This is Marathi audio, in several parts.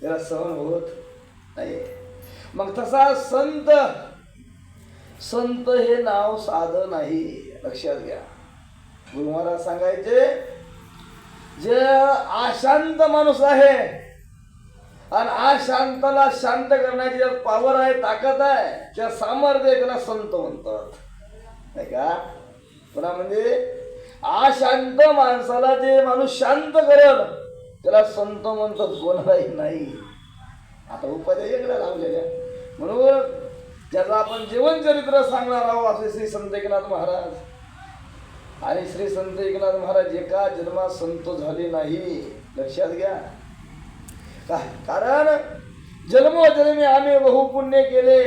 त्याला सहन होत नाही. मग तसा संत संत हे नाव साधं नाही. लक्षात घ्या. गुरु महाराज सांगायचे जे अशांत माणूस आहे आणि अशांताला शांत करण्याची ज्या पावर आहे ताकद आहे त्या सामर्थ्य त्याला संत म्हणतात. नाही का? पुन्हा म्हणजे अशांत माणसाला जे माणूस शांत करत त्याला संत म्हणतात कोणालाही नाही. आता उपाध्याय वेगळ्या लावलेल्या. म्हणून त्याचं आपण जीवनचरित्र सांगणार आहोत असे श्री संत एकनाथ महाराज. आणि श्री संत एकनाथ महाराज एका जन्मात संत झाले नाही. लक्षात घ्या. का? कारण जन्मोजन्मी आम्ही बहुपुण्य केले.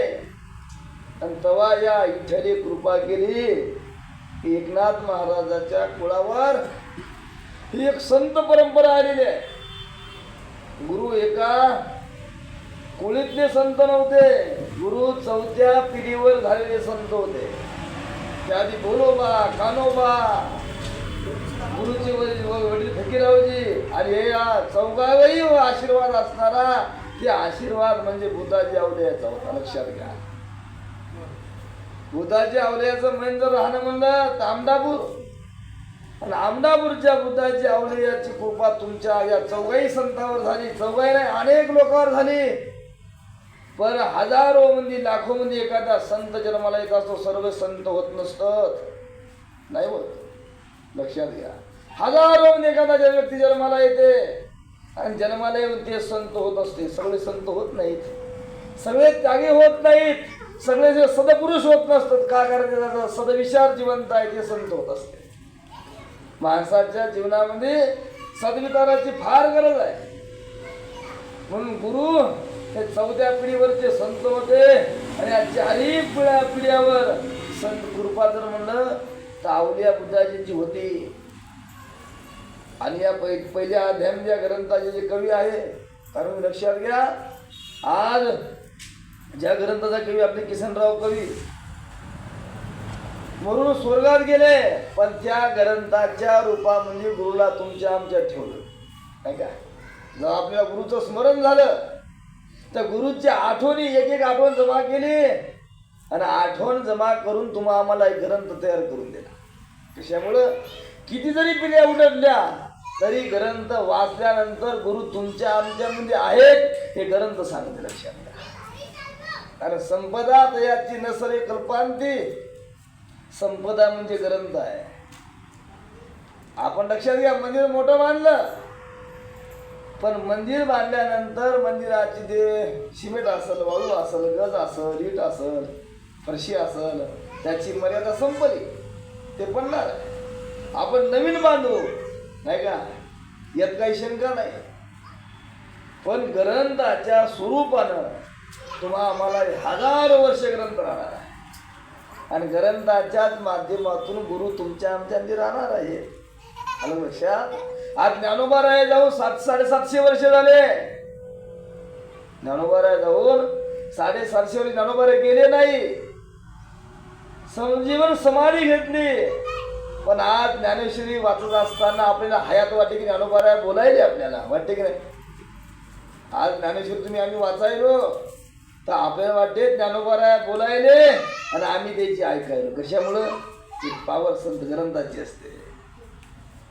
आणि तवा या इठ्ठले कृपा केली एकनाथ महाराजाच्या कुळावर ही एक संत परंपरा आलेली आहे. गुरु एका कुळीतले संत नव्हते. गुरु चौथ्या पिढीवर झालेले संत होते. त्याआधी बोलोबा कानोबा गुरुचे वडील वडील फकीरावजी आणि हे या चौघावरही आशीर्वाद असणारा ते आशीर्वाद म्हणजे बुद्धाजी अवलयाचा होता. लक्षात घ्या. बुद्धाजी अवलयाचं मेन जर राहणं म्हणलं तर आणि आमदापूरच्या बुद्धाची आवलियाची कृपा तुमच्या या चौघाही संतावर झाली. चौघाही नाही अनेक लोकांवर झाली. पण हजारो मंदी लाखो मंदी एखादा संत जन्माला येत असतो सर्व संत होत नसतात. नाही होत. लक्षात घ्या. हजारो मंदी एखादा ज्या व्यक्ती जन्माला येते. आणि जन्माला येऊन ते संत होत असते. सगळे संत होत नाहीत. सगळे त्यागी होत नाहीत. सगळे जे सदपुरुष होत नसतात. का कारण सदविचार जिवंत आहे ते संत होत असते. माणसाच्या जीवनामध्ये सदविकाराची फार गरज आहे. म्हणून गुरु हे चौथ्या पिढीवरचे संत होते आणि या चारही पिढ्या पिढ्यावर संत कृपा जर म्हणलं तर आवलिया बुद्धाजींची होती. आणि या पै पहिल्या अध्याय म्हणजे या ग्रंथाचे जे कवी आहे कारण लक्षात घ्या आज ज्या ग्रंथाचा कवी आपले किसनराव कवी म्हणून स्वर्गात गेले पण त्या ग्रंथाच्या रूपामध्ये गुरुला तुमच्या आमच्या ठेवलं. नाही का? जर आपल्या गुरुचं स्मरण झालं तर गुरुच्या आठवणी एक एक आठवण जमा केली आणि आठवण जमा करून तुम्हा आम्हाला एक ग्रंथ तयार करून दिला. कशामुळं? किती जरी पिढ्या उलटल्या तरी ग्रंथ वाचल्यानंतर गुरु तुमच्या आमच्यामध्ये आहेत हे ग्रंथ सांगते लक्षात घ्या कारण संपदा तयाची नसरे कल्पांती संपदा म्हणजे ग्रंथ आहे. आपण लक्षात घ्या मंदिर मोठं बांधलं. पण मंदिर बांधल्यानंतर मंदिराची जे सिमेंट असेल वाळू असेल गज असेल ईट असेल फरशी असेल त्याची मर्यादा संपली. ते पडणार आपण नवीन बांधू. नाही का? यात काही शंका नाही. पण ग्रंथाच्या स्वरूपानं तुम्हा आम्हाला हजारो वर्ष ग्रंथ राहणार आहे. आणि ग्रंथाच्याच माध्यमातून गुरु तुमच्या आमच्या राहणार आहे. आलं लक्षात? आज ज्ञानोबाराय जाऊन सात साडेसातशे वर्ष झाले. ज्ञानोबा राय जाऊन साडेसातशे वर्ष ज्ञानोबा राय गेले नाही. संजीवन समाधी घेतली. पण आज ज्ञानेश्वरी वाचत असताना आपल्याला हयात वाटते की ज्ञानोबा राय बोलायले आपल्याला. वाटते की नाही? आज ज्ञानेश्वरी तुम्ही आम्ही वाचायलो. तर आपल्याला वाटते ज्ञानोबाराय बोलायले आणि आम्ही त्याची ऐकायलो कशामुळं? ती पावर संत ग्रंथाची असते.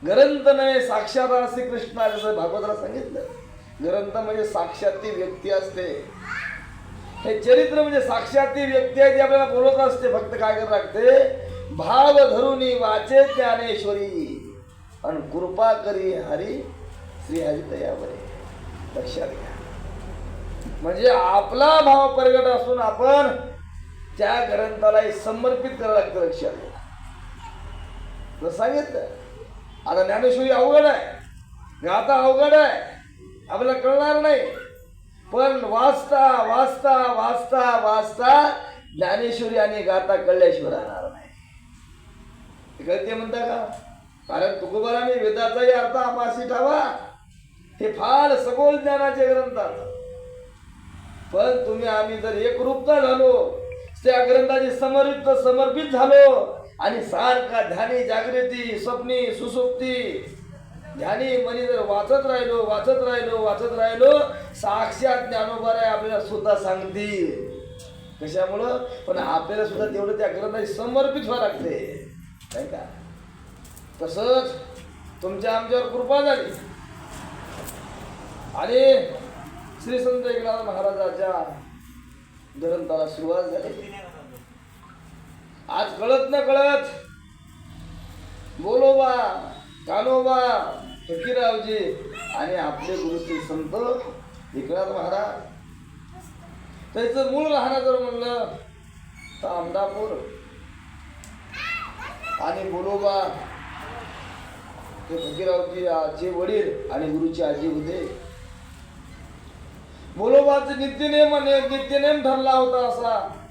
ग्रंथ नव्हे साक्षात श्री कृष्णा जसं भागवताला सांगितलं. ग्रंथ म्हणजे साक्षात ती व्यक्ती असते. हे चरित्र म्हणजे साक्षात ती व्यक्ती आहे ती आपल्याला बोलत असते फक्त काय करत लागते? भाव धरुनी वाचे ज्ञानेश्वरी. आणि कृपा करी हरी श्री हरी तयावरे लक्षात घ्या. म्हणजे आपला भाव प्रगट असून आपण त्या ग्रंथाला समर्पित करायला लागतं लक्षात. सांगितलं? आता ज्ञानेश्वरी अवघड आहे. गाता अवघड आहे. आपल्याला कळणार नाही. पण वाचता वाचता वाचता वाचता ज्ञानेश्वरी आणि गाता कळल्याशिवाय राहणार नाही. कळते म्हणता का? कारण तुकोबाराने वेदाचाही अर्थ आमाशी ठावा. हे फार सखोल ज्ञानाचे ग्रंथात पण तुम्ही आम्ही जर एकरूपता झालो त्या ग्रंथाची समर्पित समर्पित झालो आणि सारखा ध्यानी जागृती स्वप्नी सुसुप्ती ध्यानी मनी जर वाचत राहिलो वाचत राहिलो वाचत राहिलो साक्षात आहे आपल्याला सुद्धा सांगतील. कशामुळं? पण आपल्याला सुद्धा तेवढं त्या ग्रंथाची समर्पित व्हावं लागते. नाही का? तसंच तुमच्या आमच्यावर कृपा झाली. आणि श्री संत एकनाथ महाराजाच्या ग्रंथाला सुरुवात झाली. आज कळत न कळत बोलोबा कानोबा फकीरावजी आणि आपले गुरु श्री संत एकनाथ महाराज. त्याचं मूळ राहणं जर म्हणलं तर आमदापूर आणि बोलोबा हे फकीरावजी आजी वडील आणि गुरुची आजी होते. बोलोबाचं नित्यनेम नित्यनेम ठरला होता असा.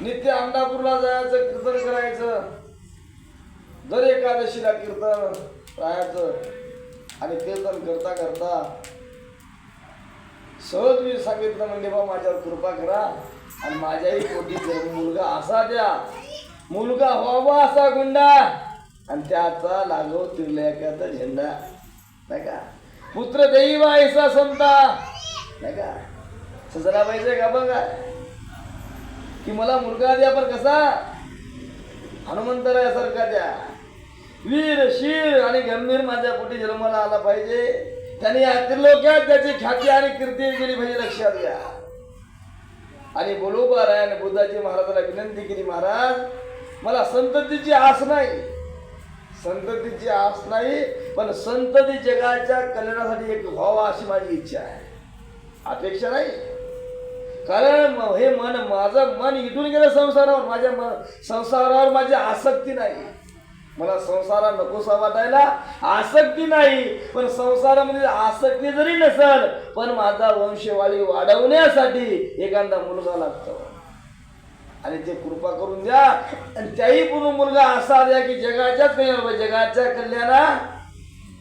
नित्य अंडापूरला जायचं कीर्तन करायचं. दर एकादशीला कीर्तन राहायचं. आणि कीर्तन करता करता सहज मी सांगितलं म्हणजे बा माझ्यावर कृपा करा आणि माझ्याही पोटी मुलगा असा द्या. मुलगा व्हावा असा गुंडा. आणि त्याचा लागव तिरल्याकाचा झेंडा. नाही का? पुत्र दैवा ऐसा संता. नाही का? सजरा पाहिजे का बघा की मला मुलगा द्या पण कसा? हनुमंतरायासारखा द्या. वीर शीर आणि गंभीर माझ्या पोटी जन्माला आला पाहिजे. त्यांनी या त्रिलोक्यात त्याची ख्याती आणि कीर्ती केली पाहिजे लक्षात घ्या. आणि बोलोबा रायाने बुद्धाजी महाराजाला विनंती केली महाराज मला संततीची आस नाही. संततीची आस नाही पण संतती जगाच्या कल्याणासाठी एक व्हावा अशी माझी इच्छा आहे. अपेक्षा नाही. कारण हे मन माझं मन इथून गेलं संसारावर. माझ्या मन संसारावर माझी आसक्ती नाही. मला संसारा नकोसा वाटायला आसक्ती नाही. पण संसारामध्ये आसक्ती जरी नसल पण माझा वंशवाळी वाढवण्यासाठी एखादा मुलगा लागतो. आणि ते कृपा करून द्या. आणि त्याही पूर्ण मुलगा असा द्या की जगाच्याच नाही जगाच्या कल्याणा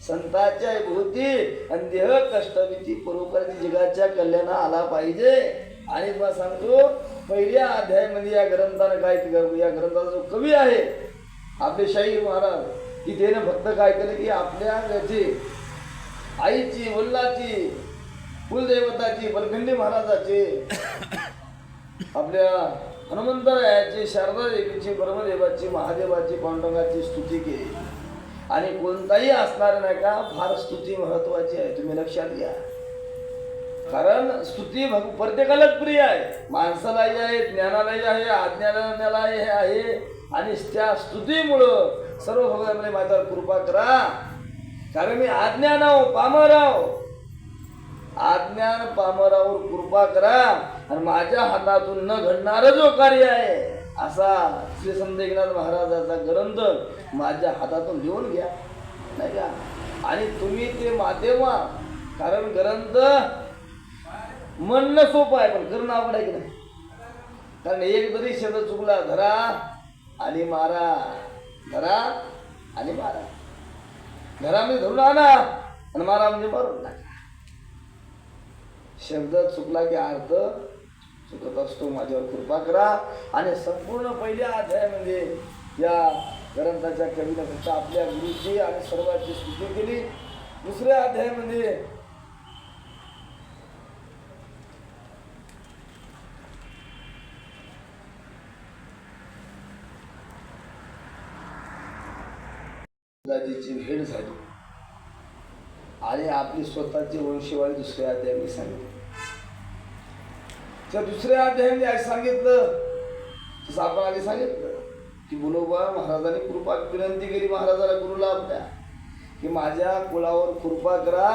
संताच्या भोवती आणि देह कष्टभीती परोपरी जगाच्या कल्याणा आला पाहिजे. आणि तुला सांगतो पहिल्या अध्यायामध्ये या ग्रंथानं काय या ग्रंथाचा जो कवी आहे आपले शाही महाराज की त्याने फक्त काय केलं की आपल्या घरची आईची वल्लाची कुलदेवताची बलखंडी महाराजाची आपल्या हनुमंतरायाची शारदा देवीची ब्रह्मदेवाची महादेवाची पांडुरंगाची स्तुती केली. आणि कोणताही असणार नाही का फार स्तुती महत्वाची आहे. तुम्ही लक्षात घ्या. कारण स्तुती भग प्रत्येकालाच प्रिय आहे. माणसालाही आहे ज्ञानालाही आहे अज्ञानालाही आहे. आणि त्या स्तुतीमुळं सर्व भगवान माझ्यावर कृपा करा. कारण मी अज्ञानाव पामराव आज्ञान पामरावर कृपा करा. आणि माझ्या हातातून न घडणारं जो कार्य आहे असा श्री संत एकनाथ महाराजाचा ग्रंथ माझ्या हातातून लिहून घ्या. नाही का? आणि तुम्ही ते माध्यमा कारण ग्रंथ म्हणणं सोपं आहे पण करणं आवड आहे की नाही? कारण एक जरी शब्द चुकला धरा आणि मारा. धरा आणि मारा. धरा म्हणजे धरून आणा आणि मारा म्हणजे मारून टाका. शब्द चुकला की अर्थ चुकत असतो माझ्यावर कृपा करा. आणि संपूर्ण पहिल्या अध्यायामध्ये म्हणजे या ग्रंथाच्या कवीनं फक्त आपल्या गुरुची आणि सर्वांची स्तुती केली. दुसऱ्या अध्यायामध्ये भेट झाली. आणि आपली स्वतःची वंशवाळी दुसऱ्या अध्यायाने सांगितली. त्या दुसऱ्या अध्यायाने आज सांगितलं जसं आपण आधी सांगितलं की बुलोबा महाराजांनी कृपा विनंती केली महाराजाला गुरुला आपल्या की माझ्या कुळावर कृपा करा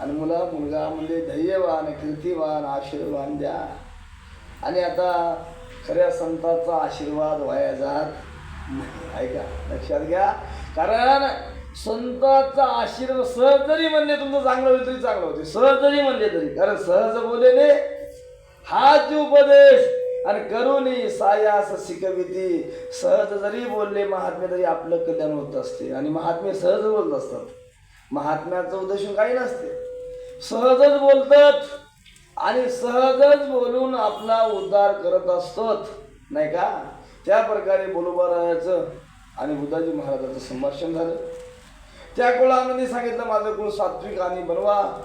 आणि मुला मुलगा म्हणजे धैर्यवान कीर्तिवान आशीर्वाद द्या. आणि आता खऱ्या संतांचा आशीर्वाद व्हाया जात नाही. ऐका लक्षात घ्या. कारण संतांचा आशीर्वाद सहज जरी म्हणले तुमचं चांगलं होईल तरी चांगलं होते. सहज जरी म्हणले तरी. कारण सहज बोललेले हाच उपदेश आणि करुणी सायास शिकविती सहज जरी बोलले महात्मे तरी आपलं कल्याण होत असते. आणि महात्मे सहज बोलत असतात. महात्म्याचं उद्देश काही नसते. सहजच बोलतात आणि सहजच बोलून आपला उद्धार करत असतात. नाही का? त्या प्रकारे बोलोबा राहायचं आणि बुद्धाजी महाराजाचं संभाषण झालं. त्या कुळामध्ये सांगितलं माझं कुळ सात्विक आणि बनवा.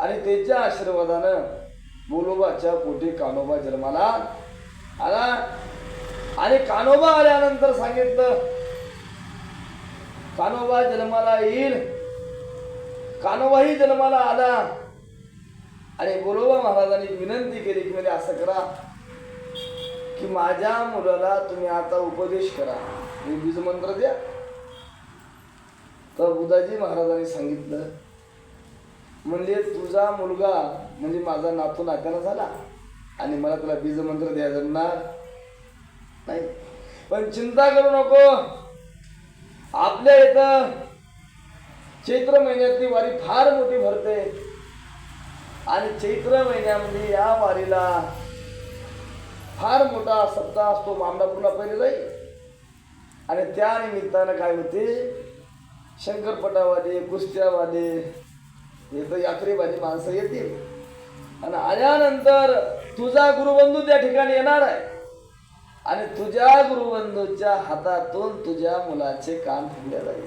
आणि त्याच्या आशीर्वादानं बोलोबाच्या पोटी कानोबा जन्माला आला. आणि कानोबा आल्यानंतर सांगितलं कानोबा जन्माला येईल. कानोबाही जन्माला आला. आणि बोलोबा महाराजांनी विनंती केली की म्हणजे असं करा की माझ्या मुलाला तुम्ही आता उपदेश करा. हे बीज मंत्र द्या. तर बुधाजी महाराजांनी सांगितलं म्हणजे तुझा मुलगा म्हणजे माझा नातू नाकाना झाला आणि मला तुला बीज मंत्र द्या जमणार नाही. पण चिंता करू नको. आपल्या इथं चैत्र महिन्यातली वारी फार मोठी भरते आणि चैत्र महिन्यामध्ये या वारीला फार मोठा सप्ताह असतो मामदापूरला पहिले जाईल आणि त्या निमित्तानं काय होते? शंकरपटावाले कुस्त्यावाले हे तर यात्रेवाली माणसं येतील. आणि आल्यानंतर तुझा गुरुबंधू त्या ठिकाणी येणार आहे. आणि तुझ्या गुरुबंधूच्या हातातून तुझ्या मुलाचे कान फुगले जाईल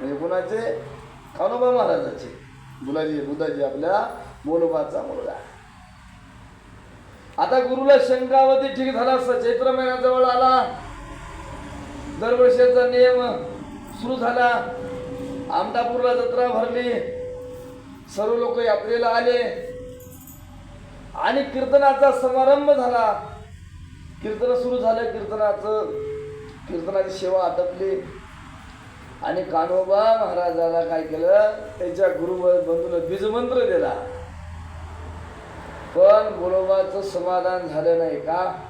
म्हणजे कुणाचे? कानोबा महाराजाचे. बुलाजी बुधाजी आपल्या मोलोबाचा मुलगा. आता गुरुला शंकावती ठीक झाला असता चैत्र महिना जवळ आला. दरवर्षीचा नियम सुरू झाला. आमदापूरला जत्रा भरली. सर्व लोक यात्रेला आले. आणि कीर्तनाचा समारंभ झाला. कीर्तन सुरू झालं. कीर्तनाचं कीर्तनाची सेवा आटपली. आणि कान्होबा महाराजाला काय केलं? त्याच्या गुरु बंधून बीजमंत्र दिला. पण बोलोबाचं समाधान झालं नाही का?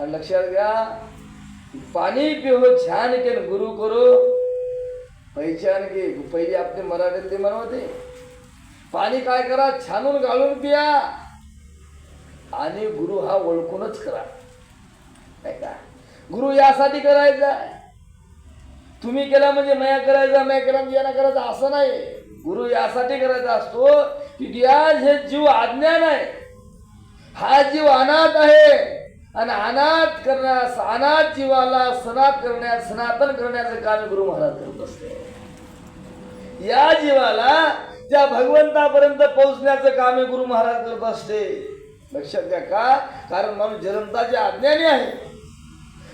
आणि लक्षात घ्या पाणी पिहो छान के गुरु करो पहिचान घे. पहिली आपले मराठीत ते म्हणवते पाणी काय करा? छानून घालून पिया. आणि गुरु हा ओळखूनच करा. नाही का? गुरु यासाठी करायचा तुम्ही केला म्हणजे मया करायचा मया केला म्हणजे यांना करायचा. असं नाही. गुरु यासाठी करायचा असतो की आज हे जीव अज्ञान आहे. हा जीव अनाथ आहे. आणि अनाथ करण्यास अनाथ जीवाला सनात करण्यास सनातन करण्याचं काम गुरु महाराज करत असते. या जीवाला त्या भगवंतापर्यंत पोहोचण्याचं काम हे गुरु महाराज करत असते. लक्षात घ्या का? कारण माणूस जन्मताचे अज्ञानी आहे.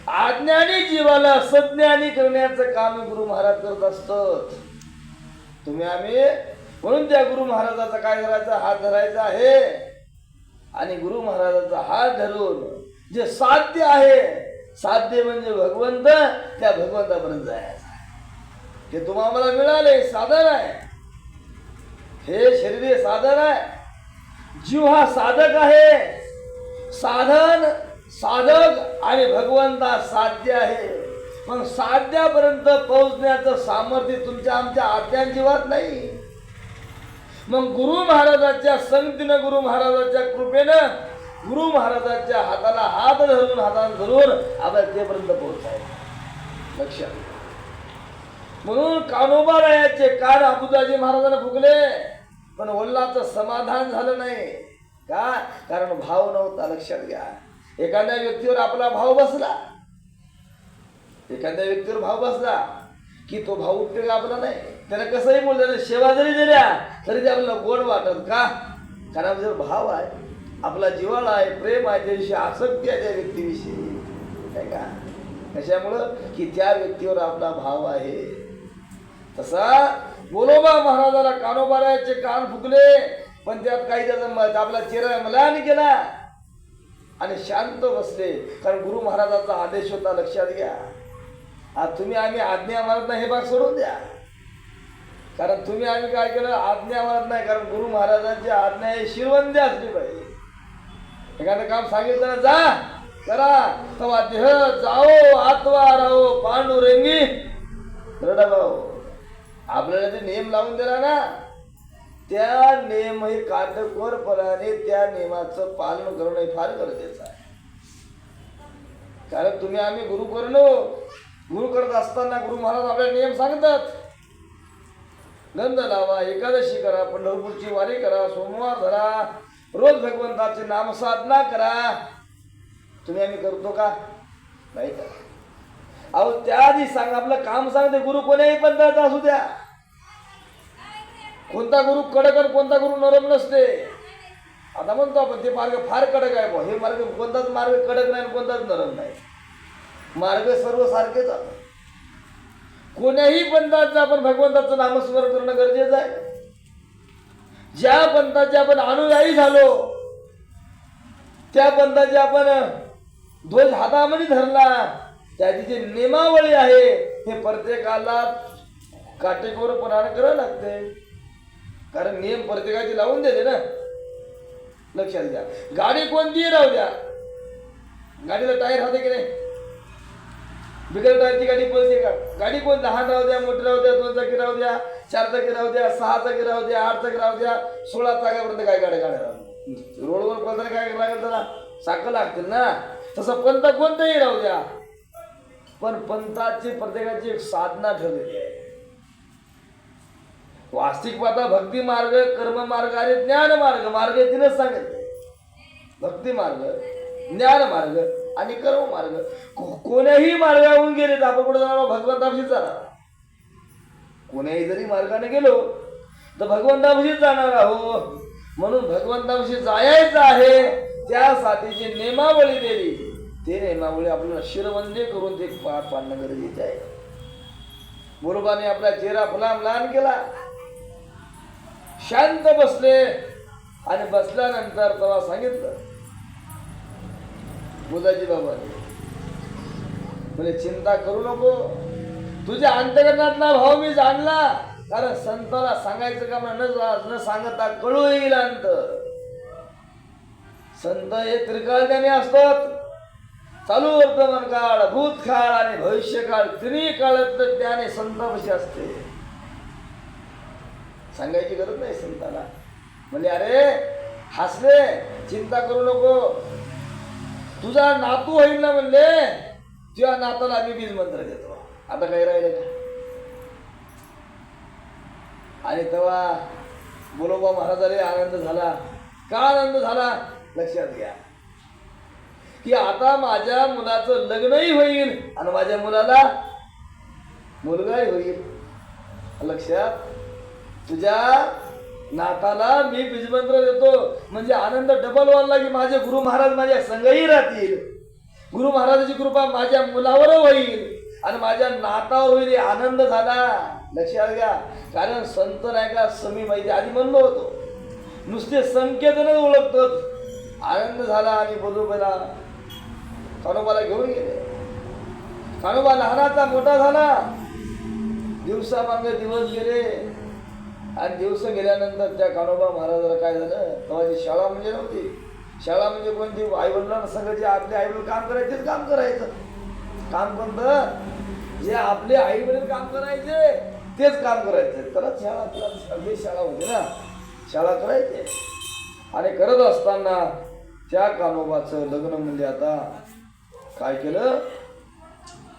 अज्ञानी जीवाला सज्ञानी करण्याचं काम गुरु महाराज करत असत तुम्ही आम्ही म्हणून त्या गुरु महाराजाचा काय करायचा हात धरायचा आहे. आणि गुरु महाराजाचा हात धरून जे साध्य आहे साध्य म्हणजे भगवंत त्या भगवंतापर्यंत जायचं. हे तुम्हाला मिळाले साधन आहे. हे शरीर हे साधन आहे. जीव हा साधक आहे. साधन साधक आणि भगवंता साध्य आहे. पण साध्यापर्यंत पोहोचण्याचं सामर्थ्य तुमच्या आमच्या आत्या जीवात नाही. मग गुरु महाराजाच्या संगतीनं गुरु महाराजाच्या कृपेनं गुरु महाराजाच्या हाताला हात धरून हाताला धरून आपण तेपर्यंत पोहोचायचं. लक्षात म्हणून कानोबारायाचे कान अबुदाजी महाराजांना फुगले. पण वल्लाचं समाधान झालं नाही. का? कारण भाव नव्हता लक्षात घ्या. एखाद्या व्यक्तीवर आपला भाव बसला. एखाद्या व्यक्तीवर भाव बसला की तो भाव उपयोग आपला नाही. त्याला कसंही बोललं सेवा जरी दिल्या तरी ते आपल्याला गोड वाटत. का? कारण जर भाव आहे आपला जिवाळा आहे प्रेम आहे त्याविषयी आसक्ती आहे त्या व्यक्तीविषयी. काय का? कशामुळं? की त्या व्यक्तीवर आपला भाव आहे. तसा बोलोबा महाराजाला कानोबाराचे कान फुकले पण त्यात काही त्याचा म- आपला चेहरा मलानी केला आणि शांत बसले. कारण गुरु महाराजाचा आदेश होता लक्षात घ्या. आज तुम्ही आम्ही आज्ञा मारत नाही हे भाग सोडून द्या. कारण तुम्ही आम्ही काय केलं? आज्ञा मारत नाही कारण गुरु महाराजांची आज्ञा हे शिरवंदी असली पाहिजे. एखादं काम सांगितलं ना जा करा. तेव्हा देह जाओ आत्वा राहो पांडुरंगी. रडा भाऊ. आपल्याला जे नियम लावून दिला ना. त्या नियम हे काटकोरपणाने त्या नियमाचं पालन करणं हे फार गरजेचं आहे. कारण तुम्ही आम्ही गुरु करणं गुरु करत असताना गुरु महाराज आपल्याला नियम सांगतात. नंद लावा एकादशी करा पंढरपूरची वारी करा सोमवार धरा रोज भगवंताची नामसाधना करा. तुम्ही आम्ही करतो का? नाही करा अहो त्या आधी सांग आपलं काम सांगते गुरु कोण्याही पंथाचा असू द्या. कोणता गुरु कडक आणि कोणता गुरु नरम नसते. आता म्हणतो आपण ते मार्ग फार कडक आहे बा हे मार्ग कोणताच मार्ग कडक नाही आणि कोणताच नरम नाही. मार्ग सर्व सारखेच आहेत. कोण्याही पंथाचं आपण भगवंताचं नामस्मरण करणं गरजेचं आहे. ज्या पंथाचे आपण अनुयायी झालो त्या पंथाचे आपण ध्वज हातामध्ये धरला त्याची जी नियमावली आहे हे प्रत्येकाला काटेकोरपणाने करावं लागते. कारण नियम प्रत्येकाची लावून देते ना. लक्षात द्या गाडी कोणतीही राहू द्या. गाडीला टायर राहते की नाही? बिगर टायरची गाडी पळते का? गाडी कोण लहान राहू द्या मोठी राहू द्या दोन चाकी राहू द्या चार चाकी राहू द्या सहा चाकी राहू द्या आठ चाकी राहू द्या सोळा चाकापर्यंत काय गाड्या गाड्या राहू रोडवर पळताना काय लागेल त्याला साखर लागतील ना. तसं पंत कोणतंही राहू द्या. पण पंथाची प्रत्येकाची एक साधना ठरलेली आहे. वास्तविक भक्ती मार्ग कर्म मार्ग आणि ज्ञान मार्ग मार्ग तिनंच सांगितले. भक्ती मार्ग ज्ञान मार्ग आणि कर्म मार्ग. कोण्याही मार्गावरून गेले तर आपण कुठे जाणार? भगवंतापाशीच जाणार. कोण्याही जरी मार्गाने गेलो तर भगवंताशीच जाणार आहो म्हणून भगवंताशी जायचं आहे त्यासाठी जी नियमावली दिली ते नियमावली आपल्याला शिरवंदे करून ते पार पाडणं गरजेचं आहे. मुरुबाने आपला चेहरा फुलाम लहान केला. शांत बसले आणि बसल्यानंतर त्याला सांगितलं बुधाजी बाबा म्हणजे चिंता करू नको. तुझ्या अंतकरणातला भाव मी जाणला. कारण संताला सांगायचं का न न सांगता कळू येईल अंत. संत हे त्रिकाळाने असतात. चालू वर्तमान काळ भूतकाळ आणि भविष्यकाळ तिन्ही काळात त्याने संतापशी असते. सांगायची गरज नाही संताला. म्हणजे अरे हसले चिंता करू नको. तुझा नातू होईल ना म्हणले तुझ्या नाताला आम्ही बीज मंत्र देतो. आता काही राहिलं का? आणि तेव्हा बोलोबा महाराजाला आनंद झाला. का आनंद झाला? लक्षात घ्या. की आता माझ्या मुलाचं लग्नही होईल. आणि माझ्या मुलाला मुलगाही होईल. लक्षात? तुझ्या नाताला मी बीजमंत्र देतो. म्हणजे आनंद डबल वाढला की माझे गुरु महाराज माझ्या संगही राहतील. गुरु महाराजाची कृपा माझ्या मुलावर होईल. आणि माझ्या नातावर होईल आनंद झाला. लक्षात घ्या. कारण संत नाही का समी माहिती आधी म्हणलो होतो. नुसते संकेतनच ओळखतात. आनंद झाला आणि बरोबर कानोबाला घेऊन गेले. कानोबा लहानाचा मोठा झाला. दिवसामागे दिवस गेले. आणि दिवस गेल्यानंतर त्या कानोबा महाराजाला काय झालं? तेव्हाची शाळा म्हणजे नव्हती. शाळा म्हणजे कोणती? आई वडिलांना सगळं जे आपले आई वडील काम करायचे काम करायचं. काम कोणतं? जे आपले आई वडील काम करायचे तेच काम करायचे. तरच शाळा त्याला सगळी शाळा होती ना शाळा करायचे. आणि करत असताना त्या कानोबाचं लग्न म्हणजे आता काय केलं?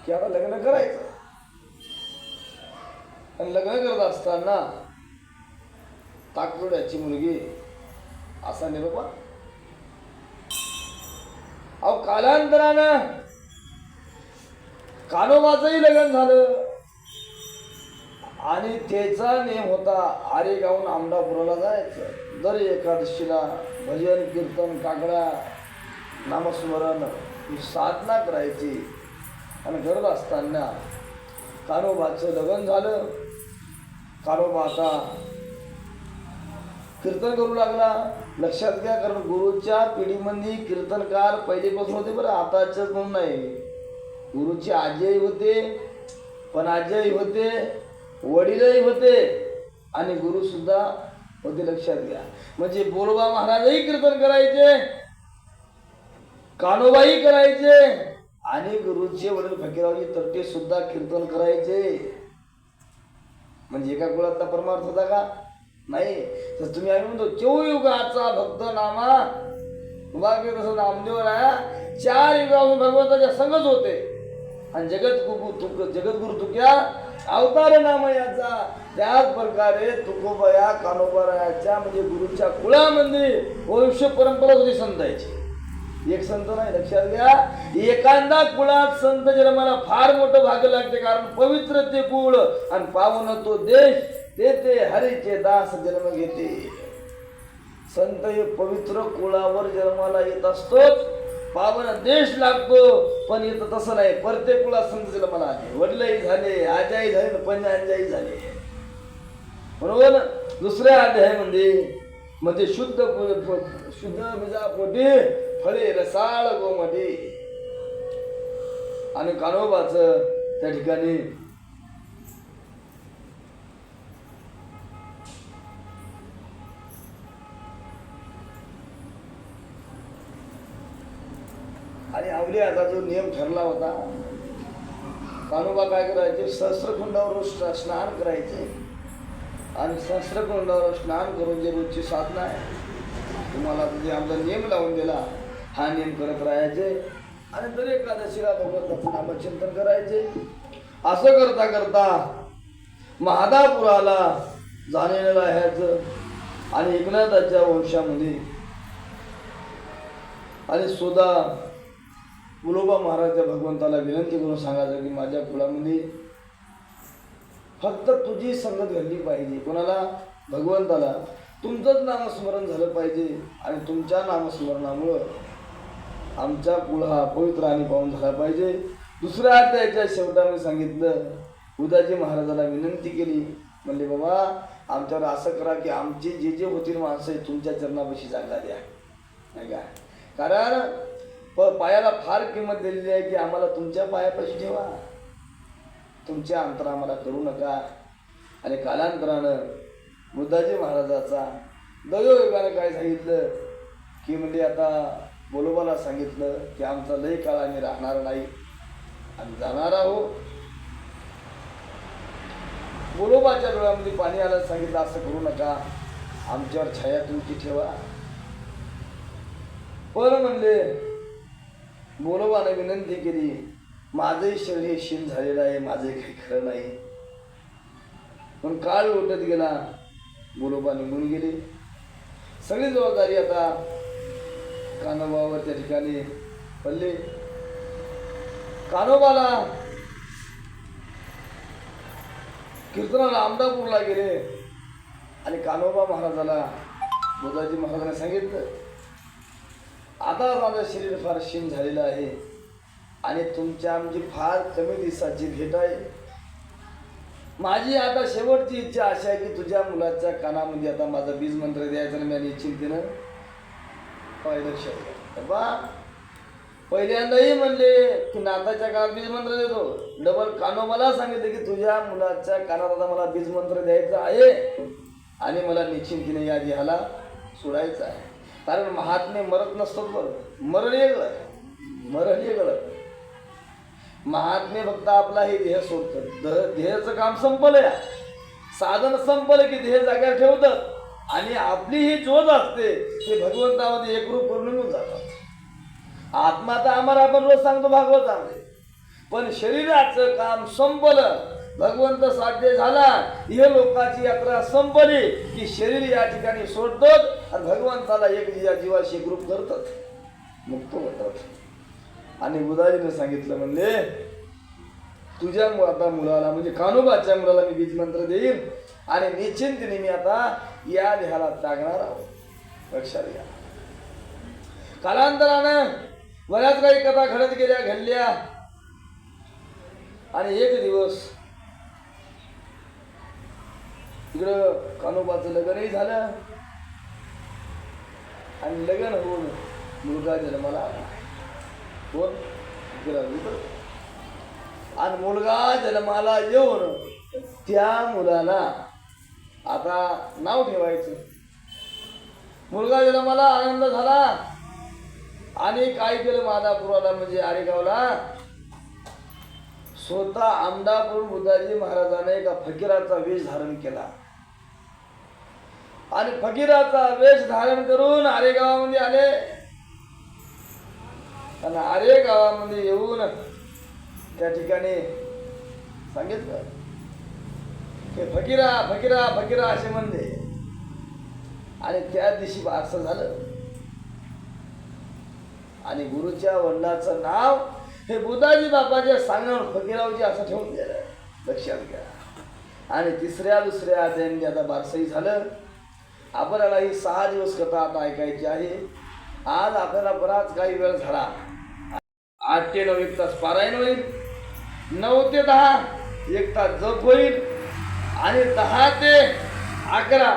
की आता लग्न करायचं. आणि लग्न करत असताना ताकदोड्याची मुलगी असा निरोपा अहो कालांतरानं कानोबाचंही लग्न झालं. आणि त्याचा नियम होता आरे गाऊन आमदापुराला जायचं. दर एकादशीला भजन कीर्तन काकडा नामस्मरण. साधना करायची. आणि करत असताना कानोबाचं लग्न झालं. कानोबा आता कीर्तन करू लागला. लक्षात घ्या कारण गुरुच्या पिढीमध्ये कीर्तनकार पहिलेपासून होते बरं आताच म्हणून नाही. गुरुचे आजही होते पण आजही होते वडीलही होते आणि गुरु सुद्धा होते लक्षात घ्या. म्हणजे बोलबा महाराजही कीर्तन करायचे. कानोबाई करायचे. आणि गुरुचे वडील फकीरावजी तर्टे सुद्धा कीर्तन करायचे. म्हणजे एका कुळातला परमार्थ होता का? नाही. तर तुम्ही आम्ही म्हणतो चौयुगाचा भक्त नामा वाक्य कसं नामदेव राया चार युगामध्ये भगवंताच्या संगच होते. आणि जगत तुक जगद्गुरु तुक्या अवतार नाम याचा. त्याच प्रकारे तुकोबाया कानोबारायाच्या म्हणजे गुरुच्या कुळामध्ये वंश परंपरा होती संतायची एक संत नाही लक्षात घ्या. एखादा कुळात संत जन्माला फार मोठं भाग्य लागते कारण पवित्र ते कुळ आणि पावन तो देश ते ते हरीचे दास जन्म घेते. संत हे पवित्र कुळावर जन्माला येत असतोच. पावन देश लागतो पण येत तसं नाही. प्रत्येक कुळात संत जन्माला आले. वडिलही झाले आजाही झाले पण पंजांजाही झाले. बरोबर ना? दुसऱ्या अध्यायामध्ये म्हणजे शुद्ध शुद्ध मिजा पोटी फळे रसाळ गोमटी आणि कानोबाच त्या ठिकाणी आणि आवलीचा जो नियम ठरला होता कानोबा काय करायचे? सहस्रखुंडावर स्नान करायचे. आणि सहस्रकुंडावर स्नान करून जे रोजची साधना आहे तुम्हाला जे आमचा नियम लावून दिला हा नियम करत राहायचे. आणि दर एकादशीला भगवंताचं नामचिंतन करायचे. असं करता करता महादापुराला जाणलेलं राहायचं आणि एकनाथाच्या वंशामध्ये. आणि सुद्धा मुलोबा महाराजच्या भगवंताला विनंती करून सांगायचं की माझ्या कुळामध्ये फक्त तुझी संगत घडली पाहिजे. कोणाला? भगवंताला. तुमचंच नामस्मरण झालं पाहिजे आणि तुमच्या नामस्मरणामुळं आमचा कुळ हा पवित्र आणि पाहून झाला पाहिजे. दुसऱ्या अध्यायाच्या शेवटाने सांगितलं उदाजी महाराजाला विनंती केली. म्हणले बाबा आमच्यावर असं करा की आमचे जे जे होतील माणसं तुमच्या चरणापाशी जागा द्या. नाही का? कारण प पायाला फार किंमत दिलेली आहे की आम्हाला तुमच्या पायापाशी ठेवा. तुमच्या अंतर आम्हाला करू नका. आणि कालांतरानं बुद्धाजी महाराजाचा दयोयोगानं काय सांगितलं? की म्हणजे आता बोलोबाला सांगितलं की आमचा लय काळ आम्ही राहणार नाही. आम्ही जाणार आहोत. बोलोबाच्या डोळ्यामध्ये पाणी आलं सांगितलं असं करू नका. आमच्यावर छाया तुमची ठेवा. पण म्हणले बोलोबाने विनंती केली माझंही शरीर हे क्षीण झालेलं आहे माझंही काही खरं नाही. पण काळ उठत गेला बोलोबा निघून गेले. सगळी जबाबदारी आता कानोबावर त्या ठिकाणी पडले. कानोबाला कीर्तनाला आमदापूरला गेले. आणि कानोबा महाराजाला बुधाजी महाराजांनी सांगितलं आता माझं शरीर फार क्षीण झालेलं आहे. आणि तुमच्या आमची फार कमी दिवसाची भेट आहे माझी आता शेवटची इच्छा अशी आहे की तुझ्या मुलाच्या कानामध्ये आता माझा बीज मंत्र द्यायचा आणि मी निश्चिंतीनं पाहिलं लक्षात बा पहिल्यांदाही म्हणले की नाताच्या काळात बीज मंत्र देतो. डबल कानो मला सांगितलं की तुझ्या मुलाच्या कानात आता मला बीज मंत्र द्यायचा आहे आणि मला निश्चिंतीने या देहाला सोडायचं आहे. कारण महात्मे मरत नसतो बरं. मरण वेगळं मरण वेगळं महात्मे फक्त आपला हे देह सोडतात. द- देहाचं काम संपलं या. साधन संपलं की देह जाग्यावर ठेवतात. आणि आपली ही ज्योत असते ते भगवंतामध्ये एकरूप करून निघून जातात. आत्मा तर आम्हाला आपण रोज सांगतो भागवतामध्ये पण शरीराचं काम संपलं भगवंत साध्य झाला हे लोकांची यात्रा संपली की शरीर या ठिकाणी सोडतात आणि भगवंताला एक या जीवाशी एकरूप करतात. मुक्त होतात. आणि उदारीनं सांगितलं म्हणजे तुझ्या आता मुलाला म्हणजे कानोबाच्या मुलाला मी बीज मंत्र देईन आणि निश्चिंतीने मी आता या देहाला टाकणार आहोत. लक्षात घ्या. कालांतरानं बऱ्याच काही कथा घडत गेल्या घडल्या. आणि एक दिवस इकडं कानोबाचं लग्नही झालं. आणि लग्न होऊन मुलगा जन्माला आला. कोण? आणि मुलगा जन्माला येऊन त्या मुलाला आता नाव ठेवायचं. मुलगा जन्माला आनंद झाला. आणि काय केलं मादापुराला म्हणजे आरेगावला? स्वतः आमदापूर बुद्धाजी महाराजाने एका फकीराचा वेश धारण केला. आणि फकीराचा वेश धारण करून आरेगावामध्ये आले. आणि अरे गावामध्ये येऊन त्या ठिकाणी सांगितलं की फकीरा फकीरा फकीरा असे म्हणले. आणि त्या दिवशी असं झालं. आणि गुरुच्या वडिलाचं नाव हे बुधाजी बाबाच्या सांगण्यावर फकीरावजी असं ठेवून दिलं. लक्षात घ्या. आणि तिसऱ्या दुसऱ्या अध्यायाने आता बारसही झालं. आपल्याला ही सहा दिवस कथा आता ऐकायची आहे. आज आपल्याला बराच काही वेळ झाला. आठ ते नऊ एक तास पारायण होईल. नऊ ते दहा एक तास जप होईल. आणि दहा ते अकरा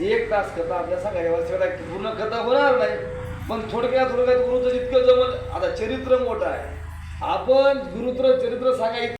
एक तास कथा आपल्या सांगायला पूर्ण कथा होणार नाही. पण थोडक्यात थोडक्यात गुरुचं जितकं जमल. आता चरित्र मोठं आहे. आपण गुरुत्र चरित्र सांगायचं